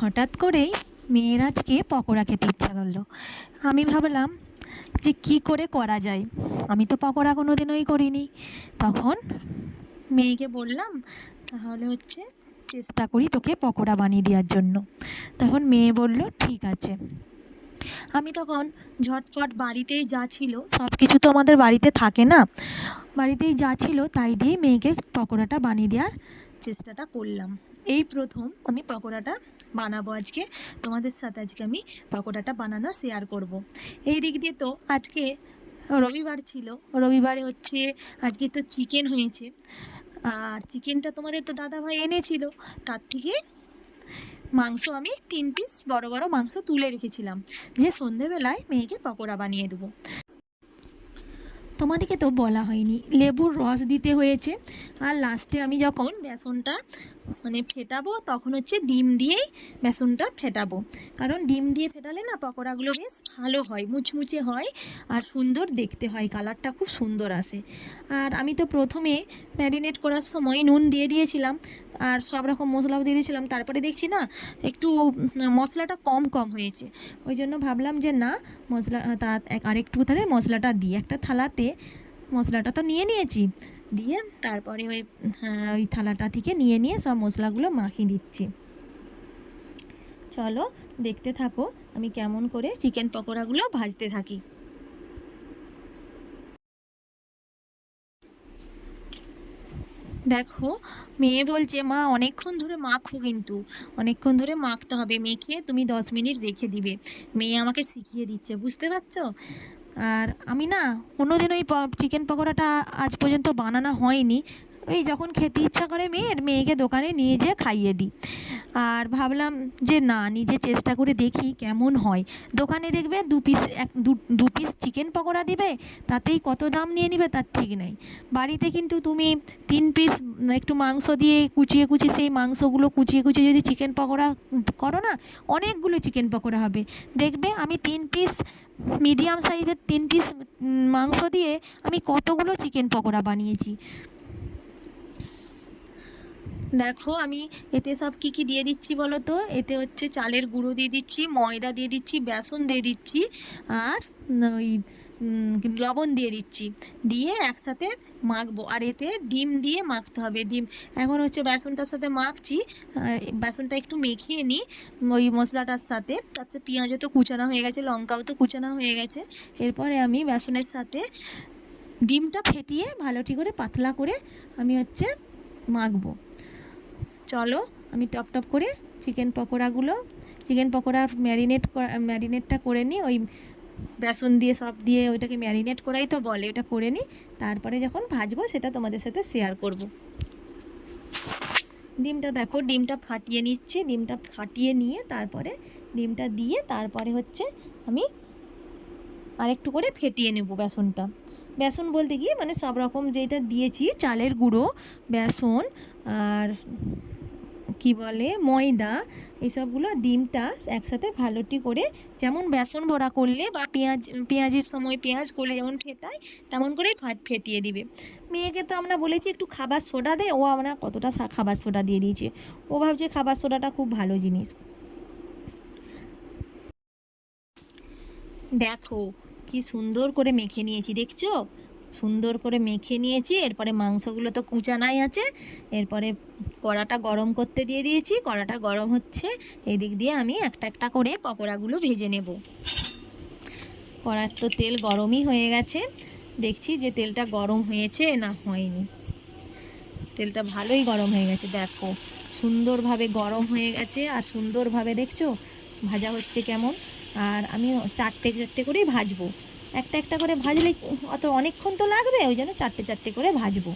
হঠাৎ করেই মেয়ের আজকে পকোড়া খেতে ইচ্ছা করল। আমি ভাবলাম যে কী করে করা যায়? আমি তো পকোড়া কোনো দিনই করিনি। তখন মেয়েকে বললাম, তাহলে হচ্ছে চেষ্টা করি তোকে পকোড়া বানিয়ে দেওয়ার জন্য। তখন মেয়ে বলল, ঠিক আছে। আমি তখন ঝটপট বাড়িতেই যা ছিল সব কিছু তো আমাদের বাড়িতে থাকে না, বাড়িতেই যা ছিল তাই দিয়ে মেয়েকে পকোড়াটা বানিয়ে দেওয়ার চেষ্টাটা করলাম। এই প্রথম আমি পকোড়াটা বানাবো আজকে। তোমাদের সাথে আজকে আমি পকোড়াটা বানানো শেয়ার করব। এই দিক দিয়ে তো আজকে রবিবার ছিল। রবিবারে হচ্ছে আজকে তো চিকেন হয়েছে। আর চিকেনটা তোমাদের তো দাদাভাই এনেছিল। তার থেকে মাংস আমি তিন পিস বড় বড় মাংস তুলে রেখেছিলাম। যে সন্ধেবেলায় মেয়েকে পকোড়া বানিয়ে দেবো। তোমাদেরকে তো বলা হয়নি। লেবুর রস দিতে হয়েছে। আর লাস্টে আমি যখন বেসনটা মানে ফেটাবো, তখন হচ্ছে ডিম দিয়েই বেসনটা ফেটাবো। কারণ ডিম দিয়ে ফেটালে না পকোড়াগুলো বেশ ভালো হয়, মুচমুচে হয় আর সুন্দর দেখতে হয়, কালারটা খুব সুন্দর আসে। আর আমি তো প্রথমে ম্যারিনেট করার সময় নুন দিয়ে দিয়েছিলাম, আর সব রকম মশলাও দিয়ে দিয়েছিলাম। তারপরে দেখছি না একটু মশলাটা কম কম হয়েছে। ওই জন্য ভাবলাম যে না, মশলা, তা আরেকটু তাহলে মশলাটা দিই। একটা থালাতে মশলাটা তো নিয়ে নিয়েছি। দিয়ে তারপরে ওই হ্যাঁ, ওই থালাটা থেকে নিয়ে নিয়ে সব মশলাগুলো মাখিয়ে দিচ্ছি। চলো দেখতে থাকো আমি কেমন করে চিকেন পকোড়াগুলো ভাজতে থাকি। দেখো মেয়ে বলছে মা অনেকক্ষণ ধরে মাখো কিন্তু। অনেকক্ষণ ধরে মাখতে হবে। মেখে তুমি দশ মিনিট রেখে দিবে। মেয়ে আমাকে শিখিয়ে দিচ্ছে বুঝতে পারছ? আর আমি না কোনোদিন ওই চিকেন পকোড়াটা আজ পর্যন্ত বানানো হয়নি। ওই যখন খেতে ইচ্ছা করে মেয়ের, মেয়েকে দোকানে নিয়ে যেয়ে খাইয়ে দিই। আর ভাবলাম যে না, নিজে চেষ্টা করে দেখি কেমন হয়। দোকানে দেখবে দু পিস এক, দু- পিস চিকেন পকোড়া দিবে, তাতেই কত দাম নিয়ে নিবে তার ঠিক নেই। বাড়িতে কিন্তু তুমি তিন পিস একটু মাংস দিয়ে কুচিয়ে কুচিয়ে, সেই মাংসগুলো কুচিয়ে কুচিয়ে যদি চিকেন পকোড়া করো না, অনেকগুলো চিকেন পকোড়া হবে। দেখবে আমি তিন পিস মিডিয়াম সাইজের তিন পিস মাংস দিয়ে আমি কতগুলো চিকেন পকোড়া বানিয়েছি। দেখো, আমি এতে সব কি কি দিয়ে দিচ্ছি বলো তো? এতে হচ্ছে চালের গুঁড়ো দিয়ে দিচ্ছি, ময়দা দিয়ে দিচ্ছি, বেসন দিয়ে দিচ্ছি, আর ওই লবণ দিয়ে দিচ্ছি। দিয়ে একসাথে মাখবো। আর এতে ডিম দিয়ে মাখতে হবে। ডিম, এখন হচ্ছে বেসনটার সাথে মাখছি। বেসনটা একটু মেখিয়ে নিই ওই মশলাটার সাথে। তাতে পেঁয়াজও তো কুচানো হয়ে গেছে, লঙ্কাও তো কুচানো হয়ে গেছে। এরপরে আমি বেসনের সাথে ডিমটা ফেটিয়ে ভালো ঠিক করে পাতলা করে আমি হচ্ছে মাখবো। চলো, আমি টপ টপ করে চিকেন পকোড়াগুলো, চিকেন পকোড়া ম্যারিনেট ম্যারিনেটটা করে নিই, ওই বেসন দিয়ে, সব দিয়ে ওইটাকে ম্যারিনেট করাই তো বলে, ওটা করে নিই, তারপরে যখন ভাজবো সেটা তোমাদের সাথে শেয়ার করব। ডিমটা দেখো, ডিমটা ফাটিয়ে নিচ্ছি, ডিমটা ফাটিয়ে নিয়ে তারপরে ডিমটা দিয়ে তারপরে হচ্ছে আমি আরেকটু করে ফেটিয়ে নেব বেসনটা। বেসন বলতে গিয়ে মানে সব রকম যেটা দিয়েছি, চালের গুঁড়ো, বেসন আর কি বলে, ময়দা এইসবগুলো ডিমটা একসাথে ভালোটি করে যেমন বেসন বড়া করলে বা পেঁয়াজ, পেঁয়াজের সময় পেঁয়াজ করলে যেমন ফেটায় তেমন করেই ফাট ফেটিয়ে দিবে। মেয়েকে তো আমরা বলেছি একটু খাবার সোডা দে, ও আমরা কতটা খাবার সোডা দিয়ে দিয়েছে। ও ভাবছে খাবার সোডাটা খুব ভালো জিনিস। দেখো, কি সুন্দর করে মেখে নিয়েছি, দেখছ? সুন্দর করে মেখে নিয়েছি, এরপরে মাংসগুলো তো কুচানাই আছে, এরপরে কড়াটা গরম করতে দিয়ে দিয়েছি, কড়াটা গরম হচ্ছে, এদিক দিয়ে আমি একটা একটা করে পকোড়াগুলো ভেজে নেব। কড়ার তো তেল গরমই হয়ে গেছে, দেখছি যে তেলটা গরম হয়েছে না হয়নি। তেলটা ভালোই গরম হয়ে গেছে, দেখো, সুন্দরভাবে গরম হয়ে গেছে, আর সুন্দরভাবে দেখছ, ভাজা হচ্ছে কেমন, আর আমি চারটে চারটে করেই ভাজবো। একটা একটা করে ভাজলে অত অনেকক্ষণ তো লাগবে, ওই জন্য চারটে চারটে করে ভাজবো।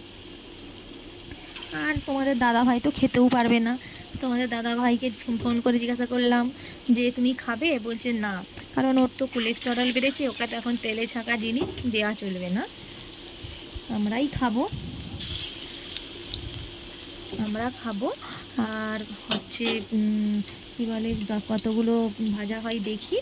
আর তোমাদের দাদা ভাই তো খেতেও পারবে না। তোমাদের দাদা ভাইকে ফোন করে জিজ্ঞাসা করলাম যে, তুমি খাবে? বলছে, না। কারণ ওর তো কোলেস্টেরল বেড়েছে, ওকে তো এখন তেলে ছাকা জিনিস দেওয়া চলবে না। আমরাই খাব। আমরা খাব। আর হচ্ছে কী বলে কতগুলো ভাজা হয় দেখি।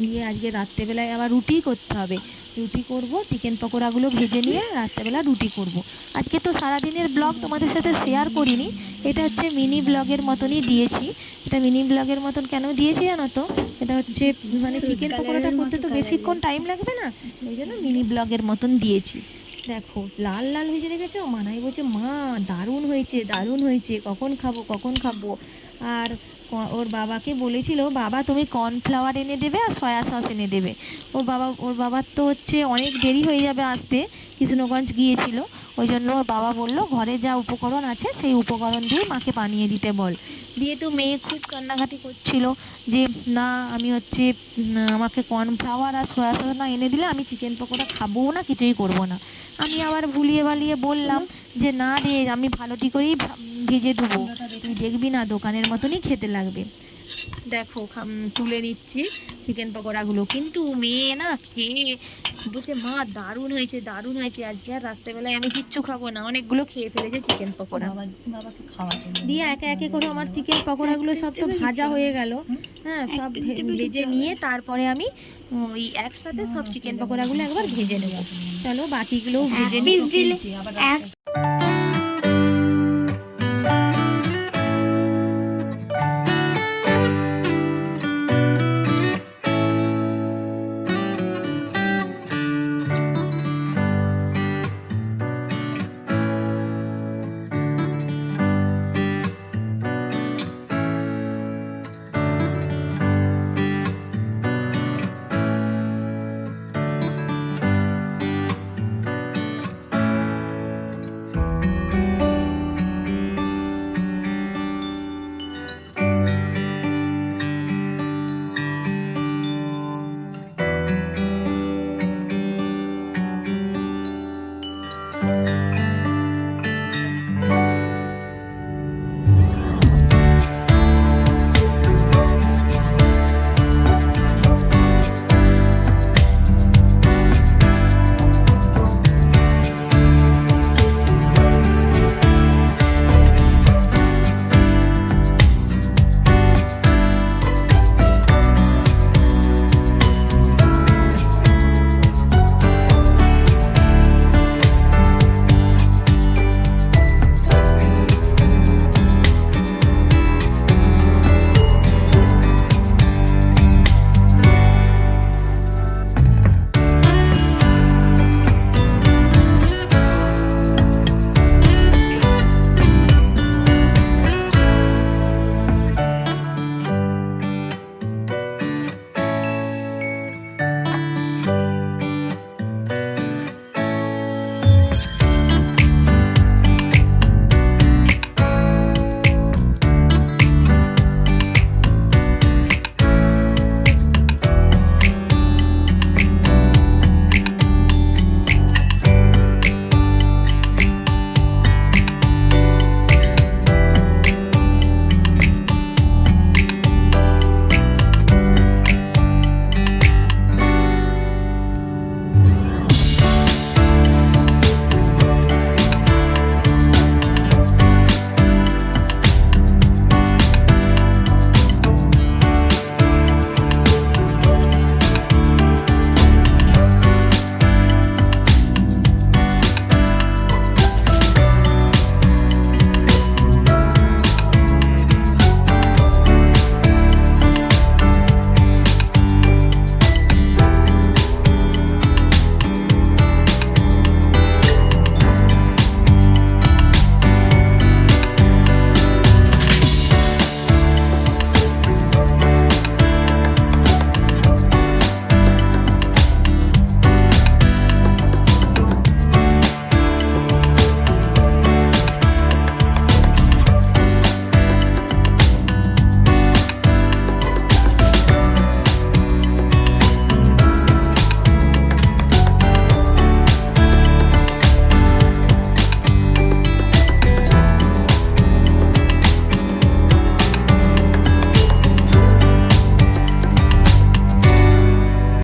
দিয়ে আজকে রাত্রেবেলায় আবার রুটি করতে হবে। রুটি করব চিকেন পকোড়াগুলো ভেজে নিয়ে রাত্রেবেলা রুটি করব। আজকে তো সারাদিনের ব্লগ তোমাদের সাথে শেয়ার করিনি। এটা হচ্ছে মিনি ব্লগের মতনই দিয়েছি। এটা মিনি ব্লগের মতন কেন দিয়েছি জানো তো? এটা হচ্ছে মানে চিকেন পকোড়াটা করতে তো বেশিক্ষণ টাইম লাগবে না। ওই জন্য মিনি ব্লগের মতন দিয়েছি। দেখো, লাল লাল ভেজে রেখেছো মানাই বলছে, মা, দারুণ হয়েছে দারুণ হয়েছে। কখন খাব কখন খাব? আর ওর বাবাকে বলেছিল, বাবা, তুমি কর্নফ্লাওয়ার এনে দেবে আর সয়া সস এনে দেবে। ওর বাবা, ওর বাবার তো হচ্ছে অনেক দেরি হয়ে যাবে আসতে, কৃষ্ণগঞ্জ গিয়েছিল। ওই জন্য ওর বাবা বলল, ঘরে যা উপকরণ আছে, সেই উপকরণ দিয়ে মাকে বানিয়ে দিতে বল। দিয়ে তো মেয়ে খুব কান্নাকাটি করছিল যে, না, আমি হচ্ছে আমাকে কর্নফ্লাওয়ার আর সয়া সস না এনে দিলে আমি চিকেন পকোড়া খাব না, কিছুই করব না। আমি আবার ভুলিয়ে বালিয়ে বললাম যে, না রে, আমি ভালোটি করেই ভেজে দেবো। তুই দেখবি না, দোকানের মতনই খেতে লাগবে। দেখো তুলে নিচ্ছি চিকেন পকোড়াগুলো। কিন্তু মেয়ে না খেয়ে বলছে মা দারুণ হয়েছে দারুণ হয়েছে। আজকে আর রাত্রেবেলায় আমি কিচ্ছু খাব না। অনেকগুলো খেয়ে ফেলেছে চিকেন পকোড়া। বাবাকে খাওয়াতে হবে। দিয়ে একে একে করে আমার চিকেন পকোড়াগুলো সব তো ভাজা হয়ে গেল। হ্যাঁ সব ভেজে নিয়ে তারপরে আমি ওই একসাথে সব চিকেন পকোড়াগুলো একবার ভেজে নেব। চলো বাকিগুলোও ভেজে নিই এক